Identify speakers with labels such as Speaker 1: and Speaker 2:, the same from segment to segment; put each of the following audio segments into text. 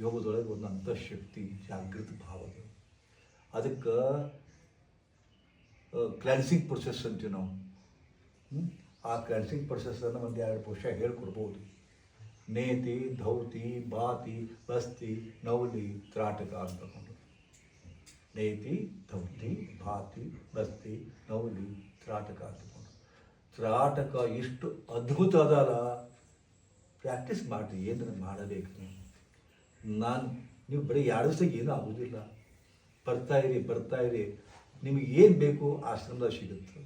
Speaker 1: ಯೋಗದೊಳಗೆ ಒಂದು ಅಂತಃಶಕ್ತಿ ಜಾಗೃತ ಭಾವ ಅದು ಅದಕ್ಕೆ ಕ್ಲೆನ್ಸಿಂಗ್ ಪ್ರೊಸೆಸ್ ಅಂತೀವಿ ನಾವು. ಆ ಕ್ಲೆನ್ಸಿಂಗ್ ಪ್ರೊಸೆಸ್ಸನ್ನು ಒಂದು ಎರಡು ಪುರುಷ ಹೇಳ್ಕೊಡ್ಬೋದು. ನೇತಿ, ಧೌತಿ ಬಾತಿ ಬಸ್ತಿ ನೌಲಿ, ತ್ರಾಟಕ ಅಂತಕೊಂಡು ನೇತಿ, ಧೌತಿ ಬಾತಿ ಬಸ್ತಿ ನೌಲಿ, ತ್ರಾಟಕ ಅಂತಕೊಂಡು ತ್ರಾಟಕ ಇಷ್ಟು ಅದ್ಭುತ ಅದಲ್ಲ. ಪ್ರಾಕ್ಟೀಸ್ ಮಾಡಿರಿ, ಏನು ಮಾಡಬೇಕು ನೀವು? ನಾನು ನೀವು ಬರೀ ಎರಡು ಸಹ ಏನೂ ಆಗೋದಿಲ್ಲ. ಬರ್ತಾ ಇರಿ ಬರ್ತಾ ಇರಿ. ನಿಮಗೆ ಏನು ಬೇಕು ಆಶ್ರಮದಾಗ ಸಿಗುತ್ತೆ.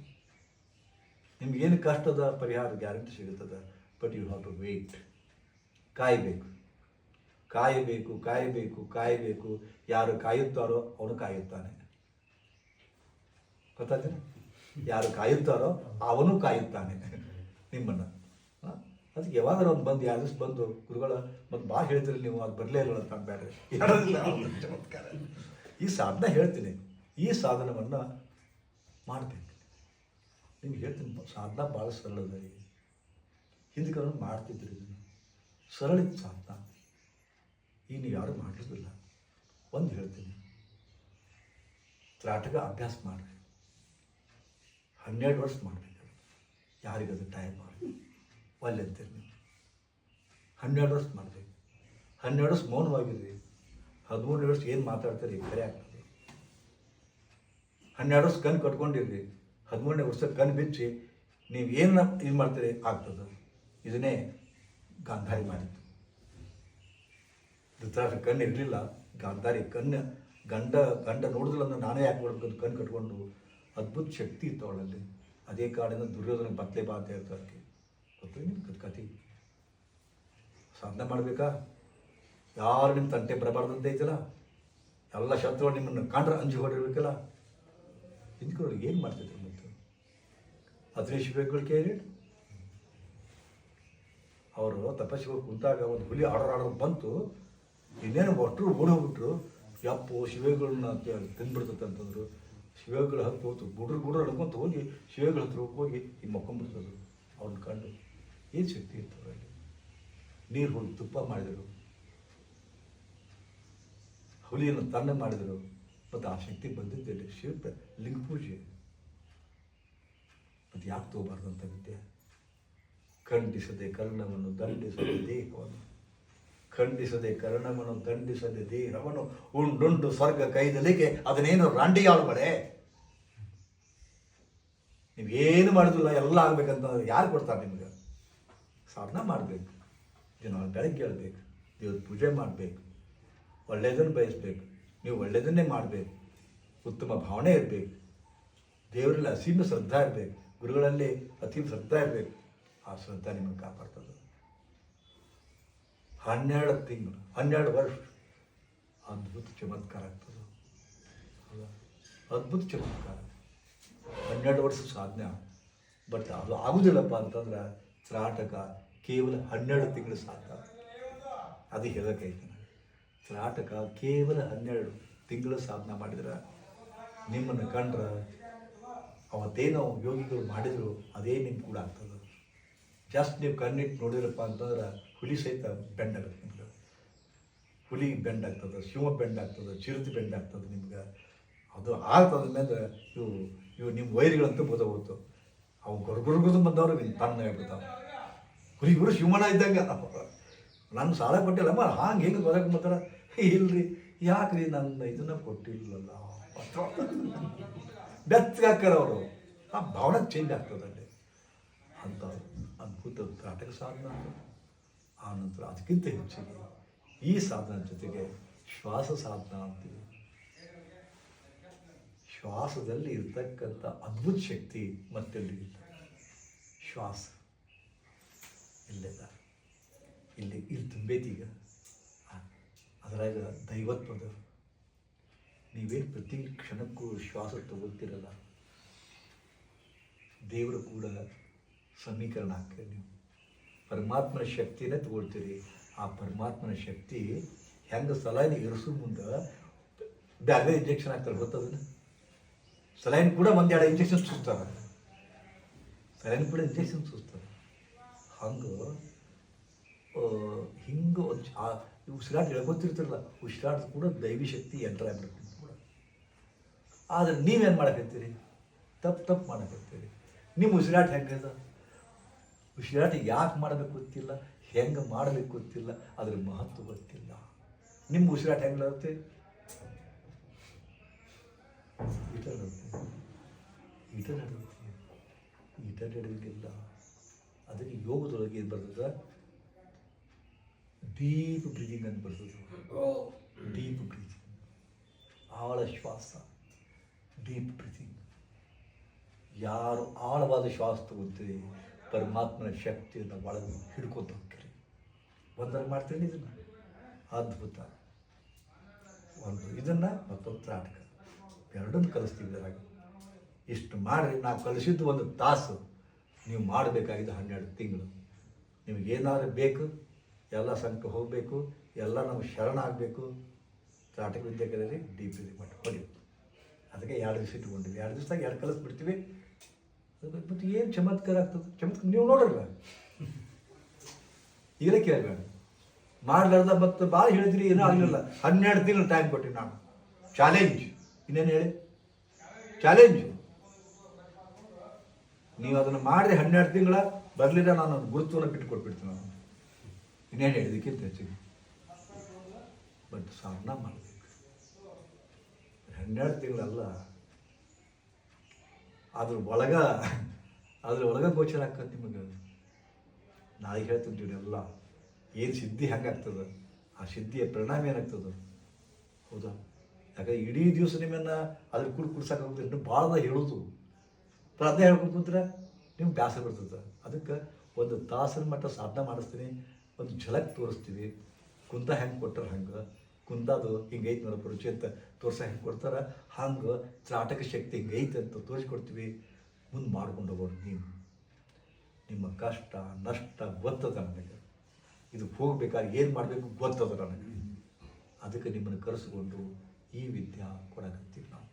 Speaker 1: ಏನು ಕಷ್ಟದ ಪರಿಹಾರ ಗ್ಯಾರಂಟಿ ಸಿಗುತ್ತದೆ? But you have to wait ಕಾಯಬೇಕು. ಕಾಯಬೇಕು ಕಾಯಬೇಕು ಕಾಯಬೇಕು. ಯಾರು ಕಾಯುತ್ತಾರೋ ಅವನು ಕಾಯುತ್ತಾನೆ. ಗೊತ್ತಾಗ್ತೀನಿ ಯಾರು ಕಾಯುತ್ತಾರೋ ಅವನು ಕಾಯುತ್ತಾನೆ. ನಿಮ್ಮನ್ನು. ಅದಕ್ಕೆ ಯಾವಾಗಾರ ಒಂದು ಬಂದು ದಿವಸ ಬಂದು ಗುರುಗಳ ಮತ್ತು ಭಾಳ ಹೇಳ್ತೀರಿ ನೀವು, ಅದು ಬರಲೇ ಇಲ್ಲ ಅಂತ ಬೇಡ್ರಿ ಚಮತ್ಕಾರ ಈ ಸಾಧನ ಹೇಳ್ತೀನಿ. ಈ ಸಾಧನವನ್ನು ಮಾಡಬೇಕು ನಿಮ್ಗೆ ಹೇಳ್ತೀನಿ, ಸಾಧನ ಭಾಳ ಸರಳ ಇದೆ. ರೀ ಹಿಂದಕ್ಕೆ ಮಾಡ್ತಿದ್ರಿ ಇದನ್ನು. ಸರಳ ಸಾಧನ. ಈಗ ನೀವು ಯಾರು ಮಾಡಿರೋದಿಲ್ಲ ಒಂದು ಹೇಳ್ತೀನಿ. ತ್ರಾಟಕ ಅಭ್ಯಾಸ ಮಾಡಿರಿ. ಹನ್ನೆರಡು ವರ್ಷ ಮಾಡಬೇಕು ಯಾರಿಗದು ಟೈಮ್ ಮಾಡಿ ಒಲ್ಲೆ ಅಂತೀರಿ ನೀವು ಹನ್ನೆರಡು ವರ್ಷ ಮಾಡಿದೆ ಹನ್ನೆರಡು ವರ್ಷ ಮೌನವಾಗಿರ್ರಿ ಹದಿಮೂರನೇ ವರ್ಷ ಏನು ಮಾತಾಡ್ತೀರಿ ಕರೆ ಆಗ್ತದೆ ಹನ್ನೆರಡು ವರ್ಷ ಕಣ್ಣು ಕಟ್ಕೊಂಡಿರ್ರಿ ಹದಿಮೂರನೇ ವರ್ಷ ಕಣ್ಣು ಬಿಚ್ಚಿ ನೀವು ಏನು ಇದು ಮಾಡ್ತೀರಿ ಆಗ್ತದೆ. ಇದನ್ನೇ ಗಾಂಧಾರಿ ಮಾಡಿತ್ತು ಧೃತರಾಷ್ಟ್ರ ಕಣ್ಣು ಇರಲಿಲ್ಲ. ಗಾಂಧಾರಿ ಕಣ್ಣು ಗಂಡ ಗಂಡ ನೋಡಿದಿಲ್ಲ ಅಂದ್ರೆ ನಾನೇ ಯಾಕೆ ಮಾಡ್ಬೇಕು ಕಣ್ಣು ಕಟ್ಕೊಂಡು ಅದ್ಭುತ ಶಕ್ತಿ ಇತ್ತು ಅವಳಲ್ಲಿ. ಅದೇ ಕಾರಣದಿಂದ ದುರ್ಯೋಧನ ಬತ್ತಲೆ ಬಾ ಅಂತ ಹೇಳ್ತಾರೆ ಅದಕ್ಕೆ ಏನು ನಿಮ್ಗೆ ಕತೆ ಸಾಧನೆ ಮಾಡಬೇಕಾ? ಯಾರು ನಿಮ್ಮ ತಂಟೆ ಬರಬಾರ್ದಂತ ಐತಲ್ಲ? ಎಲ್ಲ ಶತ್ರು ನಿಮ್ಮನ್ನು ಕಂಡ್ರೆ ಅಂಜಿ ಹೊಡಿರ್ಬೇಕಲ್ಲ? ಹಿಂದ್ಕೊಳ್ಳಿ ಏನು ಮಾಡ್ತಿದ್ರು ಮತ್ತು? ಹದಿನೈದು ಶಿವಗಳು ಕೇಳಿ. ಅವರು ತಪಸ್ಸಿಗೆ ಕುಂತಾಗ ಒಂದು ಹುಲಿ ಆಡೋರು ಆಡೋ ಬಂತು. ಇನ್ನೇನು ಒಟ್ಟರು ಓಡೋಗ್ಬಿಟ್ರು. ಯಪ್ಪು ಶಿವೆಗಳನ್ನ ತಿಂದ್ಬಿಡ್ತಂತಂದ್ರು ಶಿವೆಗಳ ಹತ್ತು ಹೋಗ್ತು. ಗುಡ್ರು ಗುಡ್ರು ಹಡ್ಕೊಂತ ಹೋಗಿ, ಶಿವೆಗಳ ಹತ್ರ ಹೋಗಿ ಈ ಮಕ್ಕೊಂಬಿಡ್ತದ್ರು ಅವ್ರನ್ನ ಕಂಡು. ಏನು ಶಕ್ತಿ ಇತ್ತು ಅಲ್ಲಿ? ನೀರು ಹೋಗಿ ತುಪ್ಪ ಮಾಡಿದರು. ಹುಲಿಯನ್ನು ತನ್ನ ಮಾಡಿದರು. ಮತ್ತು ಆ ಶಕ್ತಿ ಬಂದಿದ್ದಲ್ಲಿ ಶಿವ ಲಿಂಗ ಪೂಜೆ. ಮತ್ತು ಯಾಕೆ ತಗೋಬಾರ್ದು ಅಂತ ವಿದ್ಯೆ? ಖಂಡಿಸದೆ ಕರ್ಣವನ್ನು ದಂಡಿಸದೆ ದೇಹವನ್ನು. ಖಂಡಿಸದೆ ಕರ್ಣವನ್ನು ದಂಡಿಸದೆ ದೇಹವನ್ನು. ಉಂಡುಂಡು ಸ್ವರ್ಗ ಕೈದಲಿಗೆ ಅದನ್ನೇನು ರಾಂಡಿಯಾಳುಗಳೇ ನೀವೇನು ಮಾಡಿದಿಲ್ಲ ಎಲ್ಲ ಆಗ್ಬೇಕಂತ ಯಾರು ಕೊಡ್ತಾರೆ ನಿಮ್ಗೆ? ಸಾಧನ ಮಾಡಬೇಕು. ದಿನ ಬೆಳಗ್ಗೆ ಹೇಳ್ಬೇಕು ದೇವ್ರ ಪೂಜೆ ಮಾಡಬೇಕು ಒಳ್ಳೆಯದನ್ನು ಬಯಸ್ಬೇಕು, ನೀವು ಒಳ್ಳೆಯದನ್ನೇ ಮಾಡಬೇಕು, ಉತ್ತಮ ಭಾವನೆ ಇರಬೇಕು. ದೇವರಲ್ಲಿ ಅಸೀಮ ಶ್ರದ್ಧಾ ಇರಬೇಕು, ಗುರುಗಳಲ್ಲಿ ಅತೀಮ ಶ್ರದ್ಧಾ ಇರಬೇಕು. ಆ ಶ್ರದ್ಧಾ ನಿಮ್ಮನ್ನು ಕಾಪಾಡ್ತದೆ. ಹನ್ನೆರಡು ತಿಂಗಳು, ಹನ್ನೆರಡು ವರ್ಷ. ಅದ್ಭುತ ಚಮತ್ಕಾರ ಆಗ್ತದೆ. ಅದ್ಭುತ ಚಮತ್ಕಾರ. ಹನ್ನೆರಡು ವರ್ಷ ಸಾಧನೆ. ಬಟ್ ಅದು ಆಗುದಿಲ್ಲಪ್ಪ ಅಂತಂದ್ರೆ ತ್ರಾಟಕ ಕೇವಲ ಹನ್ನೆರಡು ತಿಂಗಳು ಸಾಕ. ಅದು ಹೇಳಕ್ಕೆ ತ್ರಾಟಕ ಕೇವಲ ಹನ್ನೆರಡು ತಿಂಗಳು ಸಾಧನ ಮಾಡಿದ್ರೆ ನಿಮ್ಮನ್ನು ಕಂಡ್ರೆ ಅವತ್ತೇನೋ ಯೋಗಿಗಳು ಮಾಡಿದ್ರು, ಅದೇ ನಿಮ್ಮ ಕೂಡ ಆಗ್ತದೆ. ಜಸ್ಟ್ ನೀವು ಕಣ್ಣಿಟ್ಟು ನೋಡಿರಪ್ಪ ಅಂತಂದ್ರೆ ಹುಲಿ ಸಹಿತ ಬೆಂಡ್ ಆಗುತ್ತೆ ನಿಮ್ಗೆ. ಹುಲಿ ಬೆಂಡ್ ಆಗ್ತದೆ ಶಿವ ಬೆಂಡ್ ಆಗ್ತದೆ ಚಿರುತಿ ಬೆಂಡ್ ಆಗ್ತದೆ ನಿಮ್ಗೆ. ಅದು ಆಗ್ತದ ಮೇಲೆ ಇವು ಇವು ನಿಮ್ಮ ವೈರಿಗಳಂತೂ ಬೋಧವತ್ತು ಅವು ಗೊರ್ಗುರ್ಗುದು ಬಂದವ್ರು ಇನ್ನು ತಣ್ಣ ಹೇಳ್ಬಿಡ್ತಾವೆ ಗುರು ಶಿವಮಣ ಇದ್ದಂಗೆ ನಾನು ಸಾಲ ಕೊಟ್ಟಿಲ್ಲಮ್ಮ ಹಾಂಗೆ ಹೆಂಗೆ ಬರೋಕೆ ಮಾತಾರ? ಇಲ್ರಿ, ಯಾಕ್ರಿ ನನ್ನ ಇದನ್ನ ಕೊಟ್ಟಿಲ್ಲಲ್ಲ? ಬೆಚ್ಚಗಾಕಾರ ಅವರು ಆ ಭಾವನೆ ಚೇಂಜ್ ಆಗ್ತದಲ್ಲಿ ಅಂತ ಅದ್ಭುತ ನಾಟಕ ಸಾಧನ. ಆ ನಂತರ ಅದಕ್ಕಿಂತ ಹೆಚ್ಚಿಗೆ ಈ ಸಾಧನ ಜೊತೆಗೆ ಶ್ವಾಸ ಸಾಧನ ಅಂತೀವಿ. ಶ್ವಾಸದಲ್ಲಿ ಇರ್ತಕ್ಕಂಥ ಅದ್ಭುತ ಶಕ್ತಿ ಮತ್ತೆಲ್ಲಿ ಶ್ವಾಸ. ಇಲ್ಲೆಲ್ಲ ಇಲ್ಲಿ ಇಲ್ಲಿ ತುಂಬೈತಿ ಈಗ. ಆ, ಅದ್ರಾಗ ದೈವತ್ವದ ನೀವೇನು ಪ್ರತಿ ಕ್ಷಣಕ್ಕೂ ಶ್ವಾಸ ತಗೊಳ್ತಿರಲ್ಲ. ದೇವರು ಕೂಡ ಸಮೀಕರಣ ಆಗ್ತೀರಿ ನೀವು. ಪರಮಾತ್ಮನ ಶಕ್ತಿನೇ ತಗೊಳ್ತೀರಿ. ಆ ಪರಮಾತ್ಮನ ಶಕ್ತಿ ಹೆಂಗೆ ಸಲೈನ್ ಇರಿಸೋ ಮುಂದೆ ಬೇರೆ ಇಂಜೆಕ್ಷನ್ ಹಾಕ್ತಾರೆ ಗೊತ್ತದನ್ನ ಸಲೈನ್ ಕೂಡ ಒಂದೆರಡು ಇಂಜೆಕ್ಷನ್ ಸುಸ್ತಾರೆ ಸಲೈನ್ ಕೂಡ ಇಂಜೆಕ್ಷನ್ ಸುಸ್ತಾರೆ ಹಂಗೆ ಹಿಂಗೆ ಒಂದು ಆ ಉಸಿರಾಟ ಹೇಳ್ಕೊತಿರ್ತಿರಲ್ಲ ಉಸಿರಾಟ ಕೂಡ ದೈವಿ ಶಕ್ತಿ ಎಂಟ್ರ್ ಆಗ್ಬಿಡುತ್ತೆ ಕೂಡ. ಆದರೆ ನೀವೇನು ಮಾಡಕತ್ತೀರಿ ತಪ್ಪು ತಪ್ಪು ಮಾಡಕತ್ತೀರಿ ನಿಮ್ಮ ಉಸಿರಾಟ ಹೆಂಗದ ಉಸಿರಾಟ ಯಾಕೆ ಮಾಡಬೇಕು ಗೊತ್ತಿಲ್ಲ, ಹೆಂಗೆ ಮಾಡಲಿಕ್ಕೆ ಗೊತ್ತಿಲ್ಲ, ಅದ್ರ ಮಹತ್ವ ಗೊತ್ತಿಲ್ಲ. ನಿಮ್ಮ ಉಸಿರಾಟ ಹೆಂಗಿರುತ್ತೆ ಈಟ ನಡೆಯುತ್ತೆ ಈಟ ನಡೆಯುತ್ತೆ ಈಟ ನಡೆಯೋಂಗಿಲ್ಲ ಅದಕ್ಕೆ ಯೋಗದೊಳಗೆ ಏನು ಬರ್ತದ? ಡೀಪ್ ಬ್ರೀದಿಂಗ್ ಅಂತ ಬರ್ತದೆ ಡೀಪ್ ಬ್ರೀದಿಂಗ್ ಆಳ ಶ್ವಾಸ. ಡೀಪ್ ಬ್ರೀದಿಂಗ್ ಯಾರು ಆಳವಾದ ಶ್ವಾಸ ತಗೋತೀರಿ ಪರಮಾತ್ಮನ ಶಕ್ತಿಯನ್ನು ಒಳಗೆ ಹಿಡ್ಕೊತ ಹೋಗ್ತೀರಿ. ಒಂದರ ಮಾಡ್ತೀನಿ ಇದನ್ನು. ಅದ್ಭುತ. ಒಂದು ಇದನ್ನು ಮತ್ತೊಂದು ತ್ರಾಟಕ ಎರಡನ್ನು ಕಲಿಸ್ತೀವಿ ಇದರಾಗ. ಇಷ್ಟು ಮಾಡಿರಿ ನಾವು ಕಲಿಸಿದ್ದು ಒಂದು ತಾಸು. ನೀವು ಮಾಡಬೇಕಾಗಿದೆ ಹನ್ನೆರಡು ತಿಂಗಳು. ನಿಮಗೆ ಏನಾದರೂ ಬೇಕು, ಎಲ್ಲ ಸಂಕಟ ಹೋಗಬೇಕು, ಎಲ್ಲ ನಮ್ಗೆ ಶರಣ ಆಗಬೇಕು. ತ್ರಾಟಕ ವಿದ್ಯೆ ಕಲಿಯಲಿ ಡಿ ಪಿ ಮಟ್ಟ ಹೊಡಿ ಅದಕ್ಕೆ ಎರಡು ದಿವಸ ಇಟ್ಕೊಂಡಿದ್ವಿ. ಎರಡು ದಿವಸದಾಗ ಎರಡು ಕಲಿಸ್ಬಿಡ್ತೀವಿ. ಅದು ಮತ್ತು ಏನು ಚಮತ್ಕಾರ ಆಗ್ತದೆ? ಚಮತ್ಕಾರ ನೀವು ನೋಡ್ರಲ್ಲ. ಈಗಲೇ ಕೇಳಬೇಡ. ಮಾಡಲಾರ್ದ ಮತ್ತು ಭಾಳ ಹೇಳಿದ್ರಿ ಏನೂ ಆಗಲಿಲ್ಲ. ಹನ್ನೆರಡು ತಿಂಗಳು ಟೈಮ್ ಕೊಟ್ಟಿವಿ ನಾನು. ಚಾಲೆಂಜ್ ಇನ್ನೇನು ಹೇಳಿ? ಚಾಲೆಂಜ್ ನೀವು ಅದನ್ನು ಮಾಡಿದ್ರೆ ಹನ್ನೆರಡು ತಿಂಗಳ ಬರಲಿಲ್ಲ, ನಾನು ಒಂದು ಗುರುತ್ವವನ್ನು ಬಿಟ್ಟು ಕೊಟ್ಬಿಡ್ತೀನಿ ನಾನು. ಇನ್ನೇನು ಹೇಳಿದಕ್ಕಿಂತ ಹೆಚ್ಚಿಗೆ. ಬಟ್ ಸಾಧನ ಮಾಡಬೇಕು. ಹನ್ನೆರಡು ತಿಂಗಳಲ್ಲ, ಅದ್ರ ಒಳಗ ಅದ್ರ ಒಳಗ ಗೋಚರ ಆಗ್ತದೆ ನಿಮಗೆ. ನಾಳೆ ಹೇಳ್ತೀನಿ ಎಲ್ಲ. ಏನು ಸಿದ್ಧಿ ಹೆಂಗಾಗ್ತದೆ ಆ ಸಿದ್ಧಿಯ ಪರಿಣಾಮ ಏನಾಗ್ತದೆ? ಹೌದಾ? ಯಾಕಂದ್ರೆ ಇಡೀ ದಿವಸ ನಿಮ್ಮನ್ನು ಅದ್ರ ಕುಡ್ ಕುಡ್ಸಕ್ಕೆ ಇನ್ನೂ ಭಾಳ ಹೇಳೋದು ಪ್ರಾರ್ಥನೆ ಹೇಳ್ಕೊಂಡು ಕುಂತ್ರೆ ನಿಮ್ಗೆ ಬ್ಯಾಸ ಬರ್ತದೆ. ಅದಕ್ಕೆ ಒಂದು ತಾಸಿನ ಮಟ್ಟ ಸಾಧನೆ ಮಾಡಿಸ್ತೀನಿ, ಒಂದು ಝಲಕ್ ತೋರಿಸ್ತೀವಿ. ಕುಂತ ಹೆಂಗೆ ಕೊಟ್ಟರೆ ಹಂಗೆ? ಕುಂದದು ಹಿಂಗೆ ಐತೆ ನೋಡಪ್ಪ ರುಚಿ ಅಂತ ತೋರ್ಸ ಹೆಂಗೆ ಕೊಡ್ತಾರೆ? ಹಂಗೆ ತ್ರಾಟಕ ಶಕ್ತಿ ಹಿಂಗೈತೆ ಅಂತ ತೋರಿಸ್ಕೊಡ್ತೀವಿ. ಮುಂದೆ ಮಾಡ್ಕೊಂಡು ಹೋಗೋರು ನೀವು ನಿಮ್ಮ ಕಷ್ಟ, ನಷ್ಟ ಗೊತ್ತದ ನನಗೆ. ಇದು ಹೋಗ್ಬೇಕಾದ್ರೆ ಏನು ಮಾಡಬೇಕು ಗೊತ್ತದ ನನಗೆ. ಅದಕ್ಕೆ ನಿಮ್ಮನ್ನು ಕರೆಸಿಕೊಂಡು ಈ ವಿದ್ಯಾ ಕೊಡಕತ್ತೀವಿ ನಾವು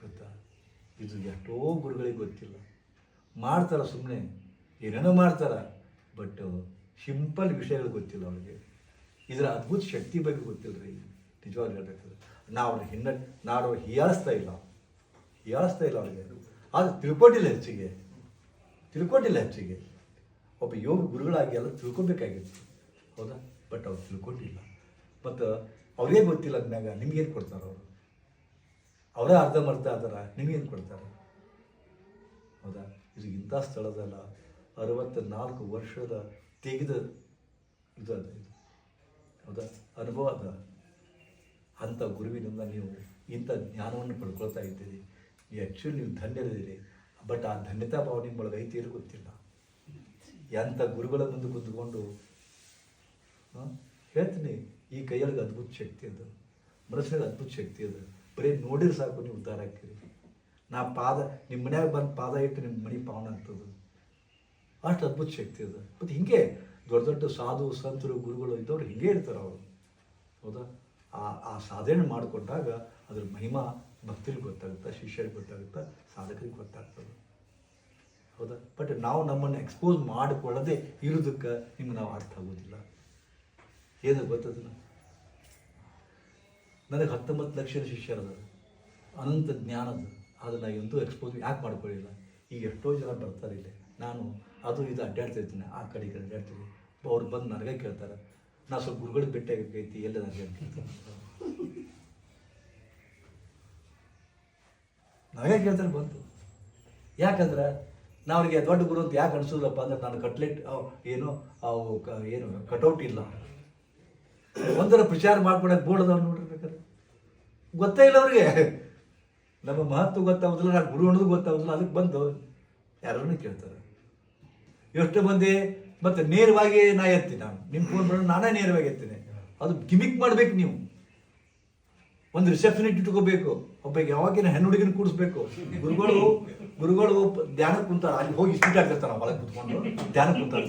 Speaker 1: ಗೊತ್ತಾ ಇದು ಎಷ್ಟೋ ಗುರುಗಳಿಗೆ ಗೊತ್ತಿಲ್ಲ. ಮಾಡ್ತಾರೆ ಸುಮ್ಮನೆ ಏನೇನೋ ಮಾಡ್ತಾರೆ ಬಟ್ ಸಿಂಪಲ್ ವಿಷಯಗಳು ಗೊತ್ತಿಲ್ಲ ಅವ್ರಿಗೆ. ಇದರ ಅದ್ಭುತ ಶಕ್ತಿ ಬಗ್ಗೆ ಗೊತ್ತಿಲ್ಲ ರೀ ನಿಜವಾಗ್ಲೂ ಹೇಳ್ಬೇಕಾದ್ರೆ. ನಾವು ಅವ್ರ ಹಿನ್ನ ಅವ್ರಿಗೆ ಹೀಯಾಳಿಸ್ತಾ ಇಲ್ಲ. ಹೀಯಾಳಿಸ್ತಾ ಇಲ್ಲ ಅವ್ರಿಗೆ ಆದರೆ ತಿಳ್ಕೊಟ್ಟಿಲ್ಲ ಹೆಚ್ಚಿಗೆ. ತಿಳ್ಕೊಟ್ಟಿಲ್ಲ ಹೆಚ್ಚಿಗೆ. ಒಬ್ಬ ಯೋಗ ಗುರುಗಳಾಗಿ ಎಲ್ಲ ತಿಳ್ಕೊಬೇಕಾಗಿತ್ತು. ಹೌದಾ? ಬಟ್ ಅವ್ರು ತಿಳ್ಕೊಂಡಿಲ್ಲ ಮತ್ತು ಅವರೇ ಗೊತ್ತಿಲ್ಲ ಅಂದಾಗ ನಿಮ್ಗೇನು ಕೊಡ್ತಾರೆ ಅವರು? ಅವರೇ ಅರ್ಧಂಬರ್ಧ ಅದರ ನಿಮಗೇನು ಕೊಡ್ತಾರೆ? ಹೌದಾ? ಇದು ಇಂಥ ಸ್ಥಳದಲ್ಲ ಅರವತ್ತ ನಾಲ್ಕು ವರ್ಷದ ತೆಗೆದ ಇದು ಅದು ಇದು. ಹೌದಾ? ಅನುಭವ ಅದ. ಅಂಥ ಗುರುವಿನಿಂದ ನೀವು ಇಂಥ ಜ್ಞಾನವನ್ನು ಪಡ್ಕೊಳ್ತಾ ಇದ್ದೀರಿ. ಆ್ಯಕ್ಚುಲಿ ನೀವು ಧನ್ಯರಿದ್ದೀರಿ. ಬಟ್ ಆ ಧನ್ಯತಾ ಭಾವ ನಿಮ್ಮೊಳಗೆ ಐತಿ ಗೊತ್ತಿಲ್ಲ. ಎಂಥ ಗುರುಗಳ ಮುಂದೆ ಕುಂತ್ಕೊಂಡು ಹೇಳ್ತೀನಿ, ಈ ಕೈಯೊಳಗೆ ಅದ್ಭುತ ಶಕ್ತಿ ಅದು. ಮನಸ್ಸಿನಾಗ ಅದ್ಭುತ ಶಕ್ತಿ ಅದು. ಬರೀ ನೋಡಿದ್ರೆ ಸಾಕು ನೀವು ಉದ್ಧಾರ ಆಗ್ತೀರಿ. ನಾ ಪಾದ ನಿಮ್ಮ ಮನ್ಯಾಗ ಬಂದು ಪಾದ ಇಟ್ಟು ನಿಮ್ಮ ಮನೆ ಪಾವನ ಆಗ್ತದೆ ಅಷ್ಟು ಅದ್ಭುತ ಶಕ್ತಿ ಅದು. ಮತ್ತು ಹಿಂಗೆ ದೊಡ್ಡ ದೊಡ್ಡ ಸಾಧು, ಸಂತರು, ಗುರುಗಳು ಇದ್ದವ್ರು ಹಿಂಗೆ ಇರ್ತಾರೆ ಅವರು. ಹೌದಾ? ಆ ಆ ಸಾಧನೆ ಮಾಡಿಕೊಂಡಾಗ ಅದ್ರ ಮಹಿಮಾ ಭಕ್ತರಿಗೆ ಗೊತ್ತಾಗುತ್ತೆ, ಶಿಷ್ಯರಿಗೆ ಗೊತ್ತಾಗುತ್ತೆ, ಸಾಧಕರಿಗೆ ಗೊತ್ತಾಗ್ತದೆ. ಹೌದಾ? ಬಟ್ ನಾವು ನಮ್ಮನ್ನು ಎಕ್ಸ್ಪೋಸ್ ಮಾಡಿಕೊಳ್ಳದೆ ಇರೋದಕ್ಕೆ ನಿಮ್ಗೆ ನಾವು ಅರ್ಥ ಆಗೋದಿಲ್ಲ. ಏನು ಗೊತ್ತದಲ್ಲ ನನಗೆ ಹತ್ತೊಂಬತ್ತು ಲಕ್ಷದ ಶಿಷ್ಯರದ ಅನಂತ ಜ್ಞಾನದ ಅದನ್ನು ಎಂದೂ ಎಕ್ಸ್ಪೋಸ್ ಯಾಕೆ ಮಾಡ್ಕೊಳ್ಳಿಲ್ಲ. ಈಗ ಎಷ್ಟೋ ಜನ ಬರ್ತಾರೆ ಇಲ್ಲಿ. ನಾನು ಅದು ಇದು ಅಡ್ಡಾಡ್ತಿರ್ತೀನಿ ಆ ಕಡೆ ಈ ಕಡೆ ಅಡ್ಡಾಡ್ತೀನಿ ಅವ್ರು ಬಂದು ನನಗೆ ಕೇಳ್ತಾರೆ. ನಾ ಸ್ವಲ್ಪ ಗುರುಗಳು ಭೇಟಿ ಆಗೈತಿ ಎಲ್ಲ ನನಗೆ ಅಂತ ಕೇಳ್ತಾರೆ. ಬಂತು ಯಾಕಂದ್ರೆ ನಾ ಅವ್ರಿಗೆ ದೊಡ್ಡ ಗುರು ಅಂತ ಯಾಕೆ ಅನ್ಸೋದಪ್ಪ ಅಂದ್ರೆ ನಾನು ಕಟ್ಲೆಟ್ ಏನು ಏನು, ಕಟೌಟ್ ಇಲ್ಲ. ಒಂದರ ಪ್ರಚಾರ ಮಾಡ್ಕೊಡಕ್ಕೆ ಬೋರ್ಡ್ ಅದಾವ ನೋಡಿರ್ಬೇಕಾದ್ರೆ ಗೊತ್ತೇ ಇಲ್ಲ ಅವ್ರಿಗೆ. ನಮ್ಮ ಮಹತ್ವ ಗೊತ್ತಾಗೋದಿಲ್ಲ ನಾನು ಗುರು ಅನ್ನೋದು ಗೊತ್ತಾಗೋದಿಲ್ಲ ಅದಕ್ಕೆ ಬಂದು ಯಾರನ್ನು ಕೇಳ್ತಾರೆ. ಎಷ್ಟು ಮಂದಿ ಮತ್ತೆ ನೇರವಾಗಿ ನಾ ಎತ್ತೀನಿ ನಾನು. ನಿಮ್ಮ ಫೋನ್ ಬರೋದು ನಾನೇ ನೇರವಾಗಿ ಎತ್ತೀನಿ. ಅದು ಗಿಮಿಕ್ ಮಾಡ್ಬೇಕು ನೀವು. ಒಂದು ರಿಸೆಪ್ಷನಿಟ್ ಇಟ್ಕೋಬೇಕು. ಒಬ್ಬ ಯಾವಾಗಿನ ಹೆಣ್ಣು ಹುಡುಗಿನ ಕೂಡಿಸ್ಬೇಕು. ಗುರುಗಳು ಗುರುಗಳು ಧ್ಯಾನ ಕುಂತಾರ. ಅಲ್ಲಿ ಹೋಗಿ ಸ್ಪೀಟ್ ಆಗ್ತಿರ್ತಾರ ಒಳಗೆ ಕುತ್ಕೊಂಡು ಧ್ಯಾನ ಕುಂತಾರೆ.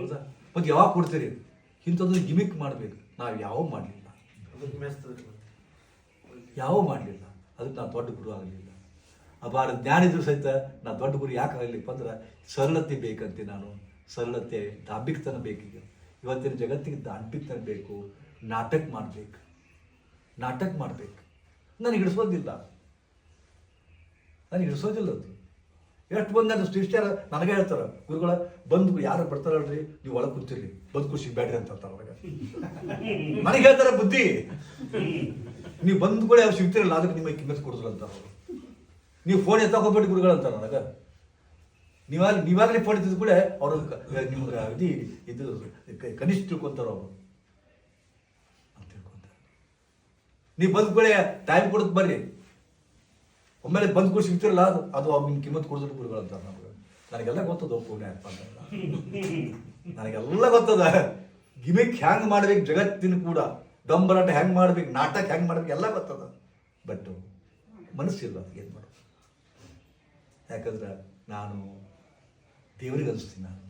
Speaker 1: ಹೌದಾ? ಮತ್ತೆ ಯಾವಾಗ ಕೊಡ್ತೀರಿ? ಇಂಥದ್ದು ಗಿಮಿಕ್ ಮಾಡಬೇಕು. ನಾವು ಯಾವ ಮಾಡಲಿಲ್ಲ. ಯಾವ ಮಾಡಲಿಲ್ಲ. ಅದಕ್ಕೆ ನಾನು ದೊಡ್ಡ ಗುರು ಆಗಲಿಲ್ಲ. ಅಪಾರ ಜ್ಞಾನಿದ್ರು ಸಹಿತ ನಾನು ದೊಡ್ಡ ಗುರು ಯಾಕೆ ಆಗಲಿಪ್ಪ ಅಂದ್ರೆ ಸರಳತೆ ಬೇಕಂತೆ ನಾನು. ಸರಳತೆ ದಾಂಭಿಕತನ ಬೇಕೀಗ ಇವತ್ತಿನ ಜಗತ್ತಿಗೆ ದಾಂಭಿಕತನ ಬೇಕು. ನಾಟಕ ಮಾಡಬೇಕು. ನಾಟಕ ಮಾಡಬೇಕು. ನನಗೆ ಹಿಡಿಸೋದಿಲ್ಲ. ನನಗೆ ಹಿಡಿಸೋದಿಲ್ಲ ಅದು. ಎಷ್ಟು ಬಂದ ಶಿಷ್ಯರ ನನಗೆ ಹೇಳ್ತಾರೆ, ಗುರುಗಳ, ಬಂದು ಯಾರು ಬರ್ತಾರಲ್ರಿ ನೀವು ಒಳಗೆ ಕೂತಿರ್ಲಿ ಬಂದು ಖುಷಿ ಬೇಡ್ರಿ ಅಂತ ಒಳಗೆ ನನಗೆ ಹೇಳ್ತಾರೆ ಬುದ್ಧಿ. ನೀವು ಬಂದು ಕೂಡ ಯಾವ ಸಿಗ್ತಿರಲ್ಲ, ಅದಕ್ಕೆ ನಿಮಗೆ ಕಿಮ್ಮತ್ ಕೊಡಿದ್ರು ಅಂತ ಅವರು. ನೀವು ಫೋನ್ ಎತ್ತ ಹೋಗ್ಬೇಡಿ ಗುರುಗಳು ಅಂತಾರೆ ನನಗೆ. ನೀವಾಗ ನೀವಾಗಲೇ ಫೋನ್ ಎತ್ತಿದ ಕೂಡ ಅವರು ನಿಮ್ಗೆ ಇದು ಇದು ಕನಿಷ್ಠ ತಿಳ್ಕೊಂತಾರೆ ಅವರು. ಅಂತ ನೀವು ಬಂದ ಕೂಡ ಟೈಮ್ ಕೊಡೋದು ಬರ್ರಿ. ಒಮ್ಮೆಲೆ ಬಂದ್ ಕೂಡ ಸಿಗ್ತಿರಲ್ಲ ಅದು ಅದು ಅವ್ನ ಕಿಮ್ಮತ್ ಕೊಡಿದ್ರು ಗುರುಗಳು ಅಂತಾರೆ ನಮ್ಗೆ. ನನಗೆಲ್ಲ ಗೊತ್ತದ ಪುಣ್ಯ ಅಪ್ಪ ಅಂತೆಲ್ಲ ನನಗೆಲ್ಲ ಗೊತ್ತದ. ಗಿಮಿಕ್ ಹ್ಯಾಂಗ್ ಮಾಡ್ಬೇಕು ಜಗತ್ತಿನ ಕೂಡ. ಡಂಬರಾಟ ಹೆಂಗ್ ಮಾಡ್ಬೇಕು, ನಾಟಕ ಹೆಂಗ್ ಮಾಡ್ಬೇಕು ಎಲ್ಲ ಗೊತ್ತದ. ಬಟ್ ಮನಸ್ಸಿಲ್ಲ ಏನು ಮಾಡೋದು? ಯಾಕಂದ್ರೆ ನಾನು ದೇವ್ರಿಗೆ ಅನಿಸ್ತೀನಿ ನಾನು.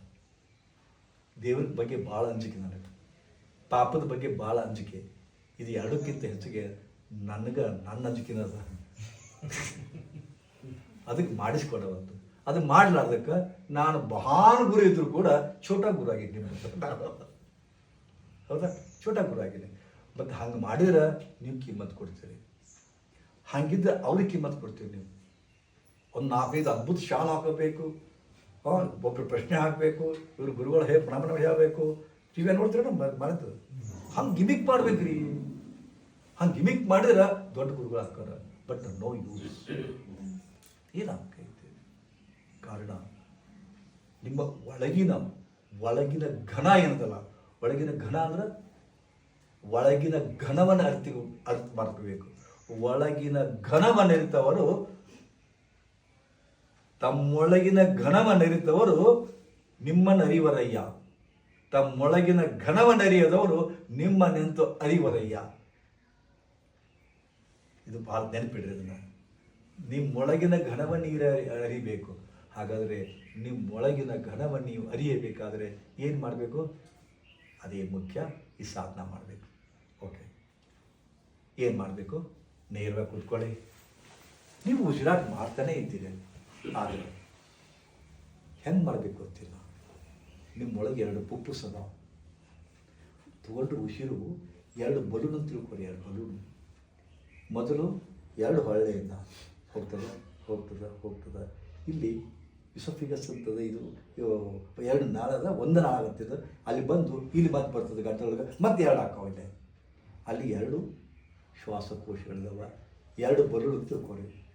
Speaker 1: ದೇವ್ರ ಬಗ್ಗೆ ಭಾಳ ಅಂಜಿಕೆ ನನಗೆ. ಪಾಪದ ಬಗ್ಗೆ ಭಾಳ ಅಂಜಿಕೆ. ಇದು ಎರಡಕ್ಕಿಂತ ಹೆಚ್ಚಿಗೆ ನನಗೆ ನನ್ನ ಅಂಜಿಕೆನ ಅದ ಅದಕ್ಕೆ ಮಾಡಿಸ್ಕೊಡವಂತು. ಅದು ಮಾಡ್ಲಾರ್ದಕ್ಕೆ ನಾನು ಬಹಳ ಗುರು ಇದ್ರು ಕೂಡ ಛೋಟ ಗುರು ಆಗಿದ್ದೀನಿ ಹೌದಾ? ಛೋಟ ಗುರು ಆಗಿದೆ ಮತ್ತು ಹಂಗೆ ಮಾಡಿದ್ರೆ ನೀವು ಕಿಮ್ಮತ್ ಕೊಡ್ತೀರಿ. ಹಂಗಿದ್ರೆ ಅವ್ರಿಗೆ ಕಿಮ್ಮತ್ ಕೊಡ್ತೀವಿ ನೀವು. ಒಂದು ನಾಲ್ಕೈದು ಅದ್ಭುತ ಶಾಲ್ ಹಾಕೋಬೇಕು. ಒಬ್ಬರು ಪ್ರಶ್ನೆ ಹಾಕಬೇಕು. ಇವರು ಗುರುಗಳು ಹೇಗೆ ಪ್ರಣಾಮ ಹೇಳಬೇಕು. ನೀವೇ ನೋಡ್ತೀರ ಮರೆತು ಹಂಗೆ ಗಿಮಿಕ್ ಮಾಡ್ಬೇಕ್ರಿ. ಹಂಗೆ ಗಿಮಿಕ್ ಮಾಡಿದ್ರೆ ದೊಡ್ಡ ಗುರುಗಳು ಹಾಕ್ತಾರ ಬಟ್ ನೋ ಯೂಸ್ ಏನಾಗೈತೆ ಕಾರಣ ನಿಮ್ಮ ಒಳಗಿನ ಒಳಗಿನ ಘನ ಏನದಲ್ಲ ಒಳಗಿನ ಘನ ಅಂದ್ರೆ ಒಳಗಿನ ಘನವನ್ನು ಅರ್ಥ ಅರ್ಥ ಮಾಡ್ಕೋಬೇಕು ಒಳಗಿನ ಘನವನ್ನಿರ್ತವರು ತಮ್ಮೊಳಗಿನ ಘನವನ್ನರಿತವರು ನಿಮ್ಮನ್ನರಿವರಯ್ಯ ತಮ್ಮೊಳಗಿನ ಘನವನ್ನರಿಯದವರು ನಿಮ್ಮ ನಿಂತು ಅರಿವರಯ್ಯ ಇದು ಭಾಳ ನೆನಪಿಡ್ರಿ ಅದನ್ನ. ನಿಮ್ಮೊಳಗಿನ ಘನವ ನೀರು ಅರಿಬೇಕು. ಹಾಗಾದರೆ ನಿಮ್ಮೊಳಗಿನ ಘನವ ನೀವು ಅರಿಯಬೇಕಾದರೆ ಏನು ಮಾಡಬೇಕು? ಅದೇ ಮುಖ್ಯ ಈ ಸಾಧನ ಮಾಡಬೇಕು. ಓಕೆ ಏನು ಮಾಡಬೇಕು? ನೇರವಾಗಿ ಕೂತ್ಕೊಳ್ಳಿ. ನೀವು ಉಸಿರಾಟ ಮಾಡ್ತಾನೇ ಇದ್ದೀರಿ. ಆದರೆ ಹೆಂಗೆ ಮಾಡಬೇಕು ಗೊತ್ತಿಲ್ಲ. ನಿಮ್ಮೊಳಗೆ ಎರಡು ಪುಪ್ಪುಸ್ ಅದಾವೆ. ತಗೊಂಡ್ರೆ ಉಸಿರು ಎರಡು ಬಲೂನ್ ತಿಳ್ಕೊರಿ ಎರಡು ಬಲೂನ್. ಮೊದಲು ಎರಡು ಹೊಳ್ಳೆಯಿಂದ ಹೋಗ್ತದೆ ಹೋಗ್ತದೆ ಹೋಗ್ತದೆ. ಇಲ್ಲಿ ಇಸೋಫಿಗಸ್ ಅಂತದೆ ಇದು ಎರಡು ನಾಳದ ಒಂದು ನಾಳ ಆಗತ್ತಿದೆ ಅಲ್ಲಿ ಬಂದು ಇಲ್ಲಿ ಮತ್ತೆ ಬರ್ತದೆ ಗಂಟೊಳಗೆ ಮತ್ತೆ ಎರಡು ಹಾಕೋ ಇಲ್ಲಿ. ಅಲ್ಲಿ ಎರಡು ಶ್ವಾಸಕೋಶಗಳಿದಾವೆ. ಎರಡು ಬಲೂರು ತಿಳ್ಕೊರಿ.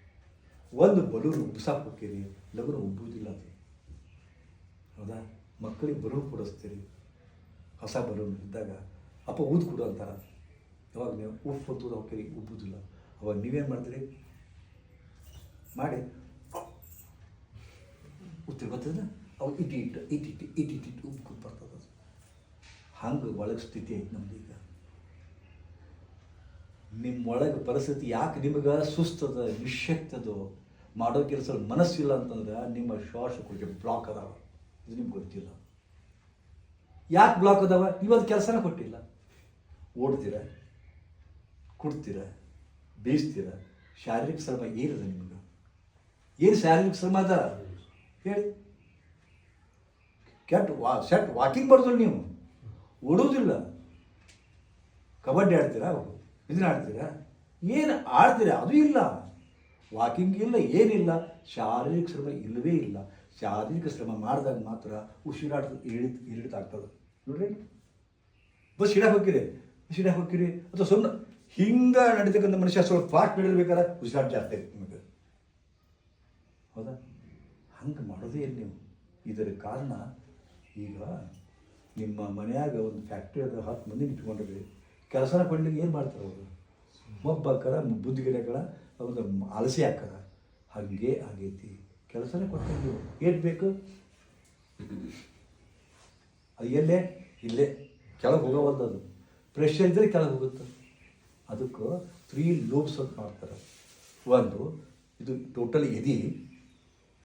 Speaker 1: ಒಂದು ಬಲೂರು ಉಬ್ಸಾಕ್ ಹೋಗ್ತೀರಿ ಲಗುನ ಉಬ್ಬುವುದಿಲ್ಲ ಅದು. ಹೌದಾ? ಮಕ್ಕಳಿಗೆ ಬಲೂರು ಕೊಡಿಸ್ತೀರಿ. ಹೊಸ ಬಲೂರು ಇದ್ದಾಗ, ಅಪ್ಪ ಊದು ಕೊಡು ಅಂತಾರ. ಯಾವಾಗ ನೀವು ಉಪ್ಪು ಹೊತ್ತುದು ಹೋಗ್ತೀರಿ ಉಬ್ಬುದಿಲ್ಲ. ಅವಾಗ ನೀವೇನು ಮಾಡ್ತೀರಿ? ಮಾಡಿ. ಉತ್ತರ ಬರ್ತದ ಅವು ಇಟ್ಟು ಇಟ್ಟು ಇಟ್ಟಿಟ್ಟು ಇಟ್ಟಿಟ್ಟು ಉಪ್ಪು ಬರ್ತದೆ ಹಂಗೆ ಒಳಗೆ ಸ್ಥಿತಿ ಐತೆ ನಮ್ದು ಈಗ. ನಿಮ್ಮೊಳಗೆ ಪರಿಸ್ಥಿತಿ ಯಾಕೆ ನಿಮಗೆ ಸುಸ್ತದ ನಿಶಕ್ತದೋ ಮಾಡೋ ಕೆಲಸ ಮನಸ್ಸಿಲ್ಲ ಅಂತಂದ್ರೆ ನಿಮ್ಮ ಶ್ವಾಸಕೋಶ ಬ್ಲಾಕ್ ಅದಾವ. ಇದು ನಿಮ್ಗೆ ಗೊತ್ತಿಲ್ಲ. ಯಾಕೆ ಬ್ಲಾಕ್ ಅದಾವ? ಇವತ್ತು ಕೆಲಸನೇ ಕೊಟ್ಟಿಲ್ಲ. ಓಡ್ತೀರ? ಕುಡ್ತೀರ ಬೇಯಿಸ್ತೀರ ಶಾರೀರಿಕ ಶ್ರಮ ಏನಿದೆ ನಿಮ್ಗೆ? ಏನು ಶಾರೀರಿಕ ಶ್ರಮ ಅದ? ಹೇಳಿ. ಕೆಟ್ಟ ವಾ ಸೆಟ್ ವಾಕಿಂಗ್ ಬರ್ದಲ್ಲ ನೀವು. ಓಡೋದಿಲ್ಲ ಕಬಡ್ಡಿ ಆಡ್ತೀರಾ? ಇದನ್ನ ಆಡ್ತೀರಾ? ಏನು ಆಡ್ತೀರಾ? ಅದು ಇಲ್ಲ. ವಾಕಿಂಗ್ ಇಲ್ಲ, ಏನಿಲ್ಲ. ಶಾರೀರಿಕ ಶ್ರಮ ಇಲ್ಲವೇ ಇಲ್ಲ. ಶಾರೀರಿಕ ಶ್ರಮ ಮಾಡಿದಾಗ ಮಾತ್ರ ಉಸಿರಾಟ ಇಳಿತ ಇಳಿತ ಆಗ್ತದೆ. ನೋಡ್ರಿ. ಬಸ್ ಇಡಕ್ಕೆ ಹೋಗ್ತೀರಿ? ಬಸ್ ಇಡಕ್ಕೆ ಹೋಗ್ತೀರಿ? ಅಥವಾ ಸುಮ್ಮನೆ ಹಿಂಗೆ ನಡೀತಕ್ಕಂಥ ಮನುಷ್ಯ ಸ್ವಲ್ಪ ಫಾಸ್ಟ್ ನಡೆಯಬೇಕಾದ್ರೆ ಉಸಿರಾಟ ಜಾಸ್ತಿ ಆಗ್ತದೆ ನಿಮಗೆ. ಹೌದಾ? ಹಂಗೆ ಮಾಡೋದೇ ಇಲ್ಲ ನೀವು. ಇದರ ಕಾರಣ ಈಗ ನಿಮ್ಮ ಮನೆಯಾಗ ಒಂದು ಫ್ಯಾಕ್ಟ್ರಿ ಅದ ಹತ್ತು ಮಂದಿ ಇಟ್ಕೊಂಡ್ರಿ. ಕೆಲಸನ ಕೊಡ್ಲಿಕ್ಕೆ ಏನು ಮಾಡ್ತಾರೆ ಅವರು? ಮೊಬ್ಬ ಹಾಕರ ಬುದ್ಧಿಗಿಡಗಳ ಒಂದು ಅಲಸಿ ಹಾಕರ ಹಾಗೆ ಆಗೈತಿ. ಕೆಲಸನೇ ನೀವು. ಏನು ಬೇಕು? ಅದು ಎಲ್ಲೇ? ಇಲ್ಲೇ. ಕೆಳಗೆ ಹೋಗೋವಲ್ದು ಅದು. ಪ್ರೆಷರ್ ಇದ್ದರೆ ಕೆಳಗೆ ಹೋಗುತ್ತೆ. ಅದಕ್ಕೆ ತ್ರೀ ಲೂಪ್ಸ್ ಅಂತ ಮಾಡ್ತಾರೆ. ಒಂದು ಇದು ಟೋಟಲ್ ಎದಿ.